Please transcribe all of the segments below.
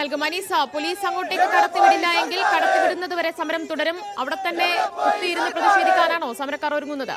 നൽകും. അനീസ പോലീസ് അങ്ങോട്ടേക്ക് കടത്തിവിടില്ല എങ്കിൽ കടത്തിവിടുന്നത് വരെ സമരം തുടരും. അവിടെ തന്നെ കുത്തിയിരുന്ന് പ്രതിഷേധിക്കാനാണോ സമരക്കാർ ഒരുങ്ങുന്നത്?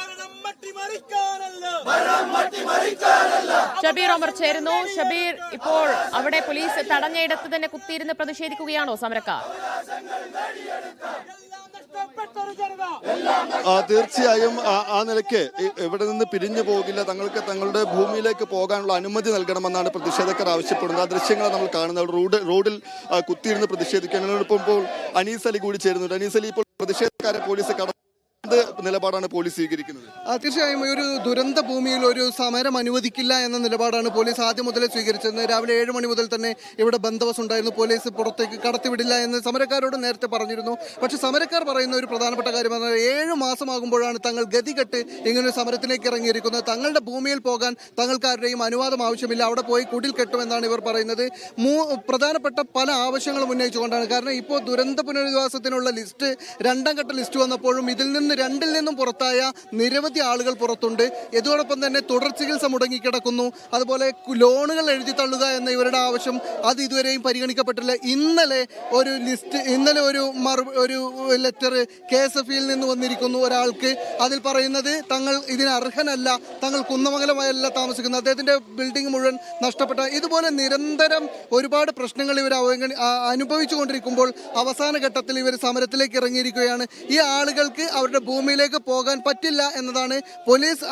ഷബീർ ഒമർ ചേരുന്നു. ഷബീർ ഇപ്പോൾ അവിടെ പോലീസ് തടഞ്ഞയിടത്ത് തന്നെ കുത്തിയിരുന്ന് പ്രതിഷേധിക്കുകയാണോ സമരക്കാർ? തീർച്ചയായും ആ- നിലയ്ക്ക് ഇവിടെ നിന്ന് പിരിഞ്ഞു പോകില്ല. തങ്ങൾക്ക് തങ്ങളുടെ ഭൂമിയിലേക്ക് പോകാനുള്ള അനുമതി നൽകണമെന്നാണ് പ്രതിഷേധക്കാർ ആവശ്യപ്പെടുന്നത്. ആ ദൃശ്യങ്ങൾ നമ്മൾ കാണുന്നത്. റോഡ് റോഡിൽ കുത്തിയിരുന്ന് പ്രതിഷേധിക്കാനാണ് ഇപ്പോൾ അനീസ് അലി കൂടി ചേരുന്നുണ്ട്. അനീസ് അലി ഇപ്പോൾ പ്രതിഷേധക്കാരെ പോലീസ് കട എന്ത് നിലപാടാണ് പോലീസ് സ്വീകരിക്കുന്നത്? തീർച്ചയായും ഒരു ദുരന്ത ഭൂമിയിൽ ഒരു സമരം അനുവദിക്കില്ല എന്ന നിലപാടാണ് പോലീസ് ആദ്യം മുതലേ സ്വീകരിച്ചത്. രാവിലെ ഏഴ് മണി മുതൽ തന്നെ ഇവിടെ ബന്ദോബസ്ത് ഉണ്ടായിരുന്നു പോലീസ് പുറത്തേക്ക് കടത്തിവിടില്ല എന്ന് സമരക്കാരോട് നേരത്തെ പറഞ്ഞിരുന്നു. പക്ഷെ സമരക്കാർ പറയുന്ന ഒരു പ്രധാനപ്പെട്ട കാര്യം പറഞ്ഞാൽ ഏഴ് മാസമാകുമ്പോഴാണ് തങ്ങൾ ഗതികെട്ട് ഇങ്ങനെ ഒരു സമരത്തിലേക്ക് ഇറങ്ങിയിരിക്കുന്നത്. തങ്ങളുടെ ഭൂമിയിൽ പോകാൻ തങ്ങൾക്കാരുടെയും അനുവാദം ആവശ്യമില്ല. അവിടെ പോയി കുടിൽ കെട്ടുമെന്നാണ് ഇവർ പറയുന്നത്. പ്രധാനപ്പെട്ട പല ആവശ്യങ്ങളും ഉന്നയിച്ചുകൊണ്ടാണ്. കാരണം ഇപ്പോൾ ദുരന്ത പുനരധിവാസത്തിനുള്ള ലിസ്റ്റ് രണ്ടാം ഘട്ട ലിസ്റ്റ് വന്നപ്പോഴും ഇതിൽ നിന്ന് രണ്ടിൽ നിന്നും പുറത്തായ നിരവധി ആളുകൾ പുറത്തുണ്ട്. ഇതോടൊപ്പം തന്നെ തുടർ ചികിത്സ മുടങ്ങിക്കിടക്കുന്നു. അതുപോലെ ലോണുകൾ എഴുതി തള്ളുക എന്ന ഇവരുടെ ആവശ്യം അത് ഇതുവരെയും പരിഗണിക്കപ്പെട്ടില്ല. ഇന്നലെ ഒരു ലിസ്റ്റ് ഇന്നലെ ഒരു മറു ഒരു ലെറ്റർ കെ എസ് എഫ് ഇയിൽ നിന്ന് വന്നിരിക്കുന്നു ഒരാൾക്ക്. അതിൽ പറയുന്നത് തങ്ങൾ ഇതിന് അർഹനല്ല തങ്ങൾ കുന്നമംഗലമായല്ല താമസിക്കുന്നത്. അദ്ദേഹത്തിന്റെ ബിൽഡിംഗ് മുഴുവൻ നഷ്ടപ്പെട്ട ഇതുപോലെ നിരന്തരം ഒരുപാട് പ്രശ്നങ്ങൾ ഇവർ അവഗണി അനുഭവിച്ചുകൊണ്ടിരിക്കുമ്പോൾ അവസാന ഘട്ടത്തിൽ ഇവർ സമരത്തിലേക്ക് ഇറങ്ങിയിരിക്കുകയാണ്. ഈ ആളുകൾക്ക് അവരുടെ ഭൂമിയിലേക്ക് പോകാൻ പറ്റില്ല എന്നതാണ് പോലീസ്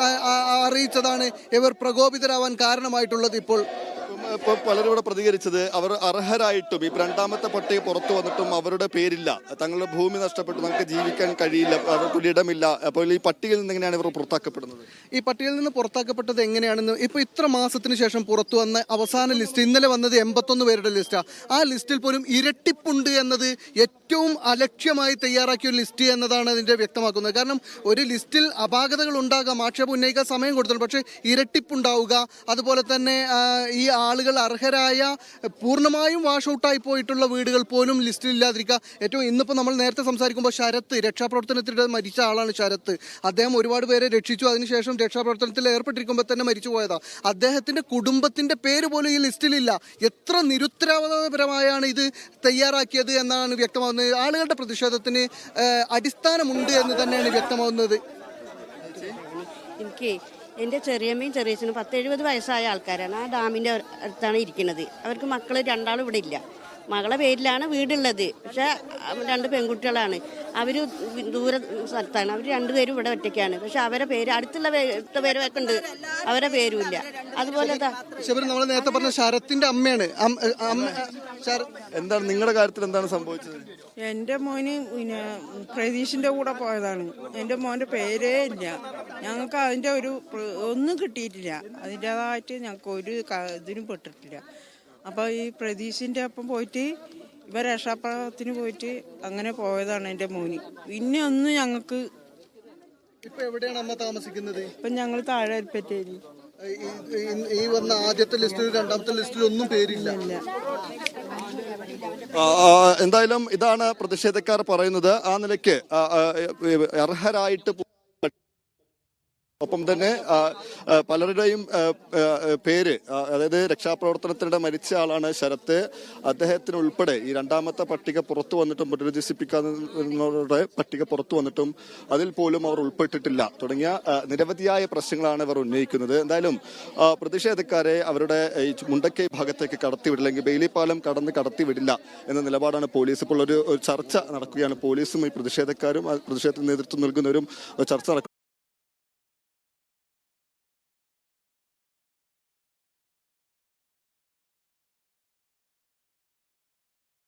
അറിയിച്ചതാണ് ഇവർ പ്രകോപിതരാവാൻ കാരണമായിട്ടുള്ളത് ഇപ്പോൾ. ഇപ്പം ഇപ്പോൾ പലരും ഇവിടെ പ്രതികരിച്ചത് അവർ അർഹരായിട്ടും ഈ രണ്ടാമത്തെ പട്ടിക പുറത്തു വന്നിട്ടും അവരുടെ പേരില്ല. തങ്ങളുടെ ഭൂമി നഷ്ടപ്പെട്ടു നമുക്ക് ജീവിക്കാൻ കഴിയില്ല അവർക്ക് ഇടമില്ല അപ്പോൾ ഈ പട്ടികയിൽ നിന്ന് എങ്ങനെയാണ് ഇവർ പുറത്താക്കപ്പെടുന്നത്? ഈ പട്ടികയിൽ നിന്ന് പുറത്താക്കപ്പെട്ടത് എങ്ങനെയാണെന്ന് ഇപ്പോൾ ഇത്ര മാസത്തിന് ശേഷം പുറത്തു വന്ന അവസാന ലിസ്റ്റ് ഇന്നലെ വന്നത് എൺപത്തൊന്ന് പേരുടെ ലിസ്റ്റാണ് ആ ലിസ്റ്റിൽ പോലും ഇരട്ടിപ്പുണ്ട് എന്നത് ഏറ്റവും അലക്ഷ്യമായി തയ്യാറാക്കിയ ഒരു ലിസ്റ്റ് എന്നതാണ് അതിന്റെ വ്യക്തമാക്കുന്നത്. കാരണം ഒരു ലിസ്റ്റിൽ അപാകതകൾ ഉണ്ടാകാം ആക്ഷേപം ഉന്നയിക്കാൻ സമയം കൊടുത്തുള്ളൂ പക്ഷേ ഇരട്ടിപ്പുണ്ടാവുക അതുപോലെ തന്നെ ഈ ഈ ആളുകൾ അർഹരായ പൂർണമായും വാഷ് ഔട്ടായി പോയിട്ടുള്ള വീടുകൾ പോലും ലിസ്റ്റിൽ ഇല്ലാതിരിക്കുക. ഏറ്റവും ഇന്നിപ്പോൾ നമ്മൾ നേരത്തെ സംസാരിക്കുമ്പോൾ ശരത്ത് രക്ഷാപ്രവർത്തനത്തിനിടെ മരിച്ച ആളാണ് ശരത്ത്. അദ്ദേഹം ഒരുപാട് പേരെ രക്ഷിച്ചു. അതിനുശേഷം രക്ഷാപ്രവർത്തനത്തിൽ ഏർപ്പെട്ടിരിക്കുമ്പോൾ തന്നെ മരിച്ചു പോയതാണ് അദ്ദേഹത്തിന്റെ കുടുംബത്തിന്റെ പേര് പോലും ഈ ലിസ്റ്റിലില്ല എത്ര നിരുത്തരവാദപരമായാണ് ഇത് തയ്യാറാക്കിയത് എന്നാണ് വ്യക്തമാകുന്നത് ആളുകളുടെ പ്രതിഷേധത്തിന് അടിസ്ഥാനമുണ്ട് എന്ന് തന്നെയാണ് വ്യക്തമാകുന്നത് എനിക്ക് എന്റെ ചെറിയമ്മയും ചെറിയച്ഛനും പത്തെഴുപത് വയസ്സായ ആൾക്കാരാണ്. ആ ഡാമിന്റെ അടുത്താണ് ഇരിക്കുന്നത്. അവർക്ക് മക്കൾ രണ്ടാളും ഇവിടെ ഇല്ല. മകളെ പേരിലാണ് വീടുള്ളത്. പക്ഷെ രണ്ട് പെൺകുട്ടികളാണ്. അവർ ദൂര സ്ഥലത്താണ്. അവർ രണ്ടുപേരും ഇവിടെ ഒറ്റയ്ക്കാണ്. പക്ഷെ അവരെ പേര് അടുത്തുള്ള പേ- പേരൊക്കെ ഉണ്ട് അവരെ പേരുമില്ല. അതുപോലെ നമ്മൾ നേരത്തെ പറഞ്ഞ ശരത്തിന്റെ അമ്മയാണ്. എന്താണ് നിങ്ങളുടെ കാര്യത്തിൽ എന്താണ് സംഭവിച്ചത്? എന്റെ മോന് പിന്നെ പ്രതീഷിന്റെ കൂടെ പോയതാണ്. എന്റെ മോന്റെ പേരേ ഇല്ല. ഞങ്ങൾക്ക് അതിന്റെ ഒരു ഒന്നും കിട്ടിയിട്ടില്ല. അതിന്റേതായിട്ട് ഞങ്ങൾക്ക് ഒരു ഇതിനും പെട്ടിട്ടില്ല. അപ്പോൾ ഈ പ്രതീഷിന്റെ ഒപ്പം പോയിട്ട് ഇവ രക്ഷാപ്രവർത്തനത്തിന് പോയിട്ട് അങ്ങനെ പോയതാണ് എന്റെ മോന്. പിന്നെ ഒന്നും ഞങ്ങൾക്ക് ഇപ്പൊ എവിടെയാണ് അമ്മ താമസിക്കുന്നത്? ഇപ്പം ഞങ്ങൾ താഴെ അരിപ്പറ്റേരി ഈ- വന്ന ആദ്യത്തെ ലിസ്റ്റിൽ രണ്ടാമത്തെ ലിസ്റ്റിൽ ഒന്നും പേരില്ല. എന്തായാലും ഇതാണ് പ്രതിഷേധക്കാർ പറയുന്നത്. ആ നിലയ്ക്ക് അർഹരായിട്ട് ഒപ്പം തന്നെ പലരുടെയും പേര് അതായത് രക്ഷാപ്രവർത്തനത്തിനിടെ മരിച്ച ആളാണ് ശരത്ത്. അദ്ദേഹത്തിന് ഉൾപ്പെടെ ഈ രണ്ടാമത്തെ പട്ടിക പുറത്തു വന്നിട്ടും പുനരധിവസിപ്പിക്കാവുന്നവരുടെ പട്ടിക പുറത്തു വന്നിട്ടും അതിൽ പോലും അവർ ഉൾപ്പെട്ടിട്ടില്ല. തുടങ്ങിയ നിരവധിയായ പ്രശ്നങ്ങളാണ് ഇവർ ഉന്നയിക്കുന്നത്. എന്തായാലും പ്രതിഷേധക്കാരെ അവരുടെ ഈ മുണ്ടക്കൈ ഭാഗത്തേക്ക് കടത്തിവിടില്ലെങ്കിൽ ബെയിലിപ്പാലം കടന്ന് കടത്തിവിടില്ല എന്ന നിലപാടാണ് പോലീസ്. ഇപ്പോൾ ഒരു ചർച്ച നടക്കുകയാണ്. പോലീസും ഈ പ്രതിഷേധക്കാരും പ്രതിഷേധത്തിന് നേതൃത്വം നൽകുന്നവരും ചർച്ച നടക്കുന്നു